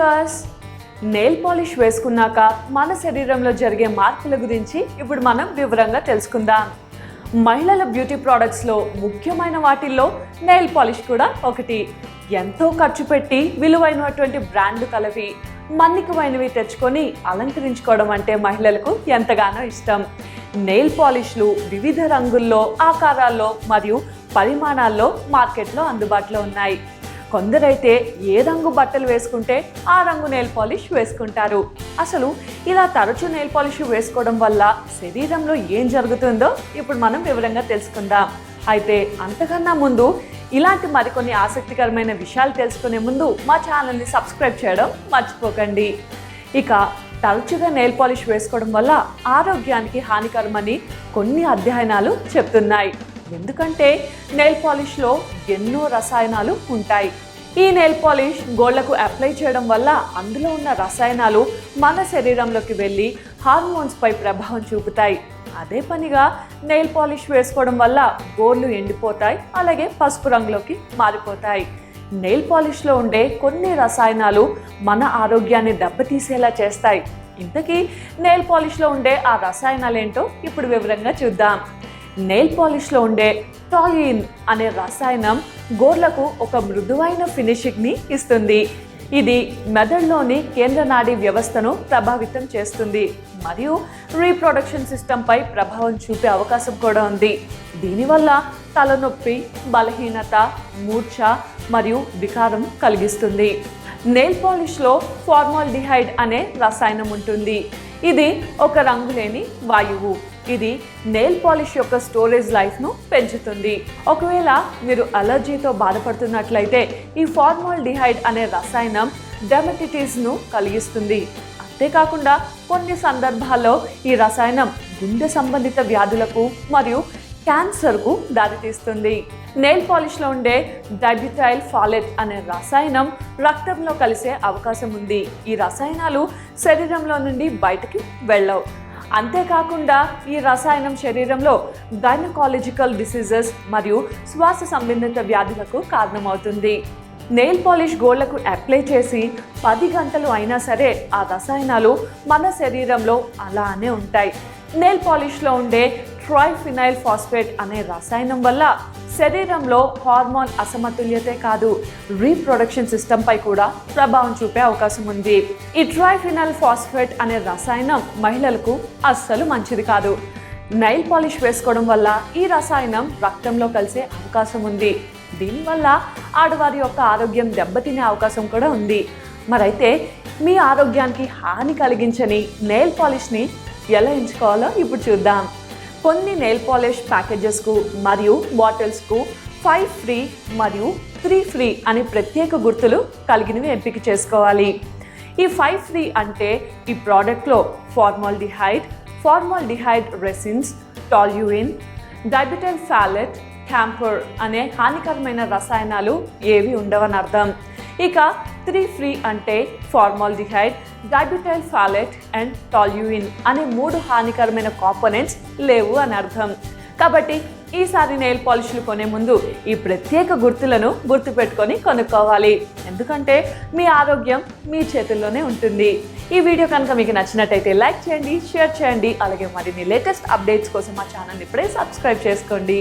Viewers nail polish వేసుకున్నాక మన శరీరంలో జరిగే మార్పుల గురించి ఇప్పుడు మనం వివరంగా తెలుసుకుందాం. మహిళల బ్యూటీ ప్రోడక్ట్స్లో ముఖ్యమైన వాటిల్లో నెయిల్ పాలిష్ కూడా ఒకటి. ఎంతో ఖర్చు పెట్టి విలువైనటువంటి బ్రాండ్లు కలవి మన్నికమైనవి తెచ్చుకొని అలంకరించుకోవడం అంటే మహిళలకు ఎంతగానో ఇష్టం. నెయిల్ పాలిష్లు వివిధ రంగుల్లో ఆకారాల్లో మరియు పరిమాణాల్లో మార్కెట్లో అందుబాటులో ఉన్నాయి. కొందరైతే ఏ రంగు బట్టలు వేసుకుంటే ఆ రంగు నెయిల్ పాలిష్ వేసుకుంటారు. అసలు ఇలా తరచూ నెయిల్ పాలిష్ వేసుకోవడం వల్ల శరీరంలో ఏం జరుగుతుందో ఇప్పుడు మనం వివరంగా తెలుసుకుందాం. అయితే అంతకన్నా ముందు ఇలాంటి మరికొన్ని ఆసక్తికరమైన విషయాలు తెలుసుకునే ముందు మా ఛానల్ని సబ్స్క్రైబ్ చేయడం మర్చిపోకండి. ఇక తరచుగా నెయిల్ పాలిష్ వేసుకోవడం వల్ల ఆరోగ్యానికి హానికరమని కొన్ని అధ్యయనాలు చెప్తున్నాయి. ఎందుకంటే నెయిల్ పాలిష్లో ఎన్నో రసాయనాలు ఉంటాయి. ఈ నెయిల్ పాలిష్ గోళ్ళకు అప్లై చేయడం వల్ల అందులో ఉన్న రసాయనాలు మన శరీరంలోకి వెళ్ళి హార్మోన్స్పై ప్రభావం చూపుతాయి. అదే పనిగా నెయిల్ పాలిష్ వేసుకోవడం వల్ల గోర్లు ఎండిపోతాయి అలాగే పసుపు రంగులోకి మారిపోతాయి. నెయిల్ పాలిష్లో ఉండే కొన్ని రసాయనాలు మన ఆరోగ్యాన్ని దెబ్బతీసేలా చేస్తాయి. ఇంతకీ నెయిల్ పాలిష్లో ఉండే ఆ రసాయనాలు ఏంటో ఇప్పుడు వివరంగా చూద్దాం. నెయిల్ పాలిష్లో ఉండే టాయిన్ అనే రసాయనం గోర్లకు ఒక మృదువైన ఫినిషింగ్ని ఇస్తుంది. ఇది మెదడులోని కేంద్ర నాడీ వ్యవస్థను ప్రభావితం చేస్తుంది. మరియు రీప్రొడక్షన్ సిస్టంపై ప్రభావం చూపే అవకాశం కూడా ఉంది. దీనివల్ల తలనొప్పి బలహీనత మూర్ఛ మరియు వికారం కలిగిస్తుంది. నెయిల్ పాలిష్లో ఫార్మాల్డిహైడ్ అనే రసాయనం ఉంటుంది. ఇది ఒక రంగులేని వాయువు. ఇది నెయిల్ పాలిష్ యొక్క స్టోరేజ్ లైఫ్ను పెంచుతుంది. ఒకవేళ మీరు అలర్జీతో బాధపడుతున్నట్లయితే ఈ ఫార్మాల్డిహైడ్ అనే రసాయనం డెమటిటిస్ను కలిగిస్తుంది. అంతేకాకుండా కొన్ని సందర్భాల్లో ఈ రసాయనం గుండె సంబంధిత వ్యాధులకు మరియు క్యాన్సర్కు దారితీస్తుంది. నెయిల్ పాలిష్లో ఉండే డైబ్యూటైల్ ఫాలెట్ అనే రసాయనం రక్తంలో కలిసే అవకాశం ఉంది. ఈ రసాయనాలు శరీరంలో నుండి బయటకి వెళ్ళవు. అంతేకాకుండా ఈ రసాయనం శరీరంలో గైనకాలజికల్ డిసీజెస్ మరియు శ్వాస సంబంధిత వ్యాధులకు కారణమవుతుంది. నెయిల్ పాలిష్ గోళ్ళకు అప్లై చేసి పది గంటలు అయినా సరే ఆ రసాయనాలు మన శరీరంలో అలానే ఉంటాయి. నెయిల్ పాలిష్లో ఉండే ట్రైఫినైల్ ఫాస్ఫేట్ అనే రసాయనం వల్ల శరీరంలో హార్మోన్ అసమతుల్యతే కాదు రీప్రొడక్షన్ సిస్టంపై కూడా ప్రభావం చూపే అవకాశం ఉంది. ఈ ట్రైఫినల్ ఫాస్ఫేట్ అనే రసాయనం మహిళలకు అస్సలు మంచిది కాదు. నైల్ పాలిష్ వేసుకోవడం వల్ల ఈ రసాయనం రక్తంలో కలిసే అవకాశం ఉంది. దీనివల్ల ఆడవారి యొక్క ఆరోగ్యం దెబ్బతినే అవకాశం కూడా ఉంది. మరైతే మీ ఆరోగ్యానికి హాని కలిగించని నెయిల్ పాలిష్ని ఎలా ఎంచుకోవాలో ఇప్పుడు చూద్దాం. కొన్ని నెయిల్ పాలిష్ ప్యాకేజెస్కు మరియు బాటిల్స్కు ఫైవ్ ఫ్రీ మరియు త్రీ ఫ్రీ అనే ప్రత్యేక గుర్తులు కలిగినవి ఎంపిక చేసుకోవాలి. ఈ ఫైవ్ ఫ్రీ అంటే ఈ ప్రోడక్ట్లో formaldehyde formaldehyde resins toluene dibutyl phthalate camphor అనే హానికరమైన రసాయనాలు ఏవి ఉండవని అర్థం. ఇక త్రీ ఫ్రీ అంటే formaldehyde dibutyl phthalate and toluene అనే మూడు హానికరమైన కాంపోనెంట్స్ లేవు అని అర్థం. కాబట్టి ఈసారి నెయిల్ పాలిష్లు కొనే ముందు ఈ ప్రత్యేక గుర్తులను గుర్తుపెట్టుకొని కొనుక్కోవాలి. ఎందుకంటే మీ ఆరోగ్యం మీ చేతుల్లోనే ఉంటుంది. ఈ వీడియో కనుక మీకు నచ్చినట్టయితే లైక్ చేయండి షేర్ చేయండి అలాగే మరిన్ని లేటెస్ట్ అప్డేట్స్ కోసం మా ఛానల్ ఇప్పుడే సబ్స్క్రైబ్ చేసుకోండి.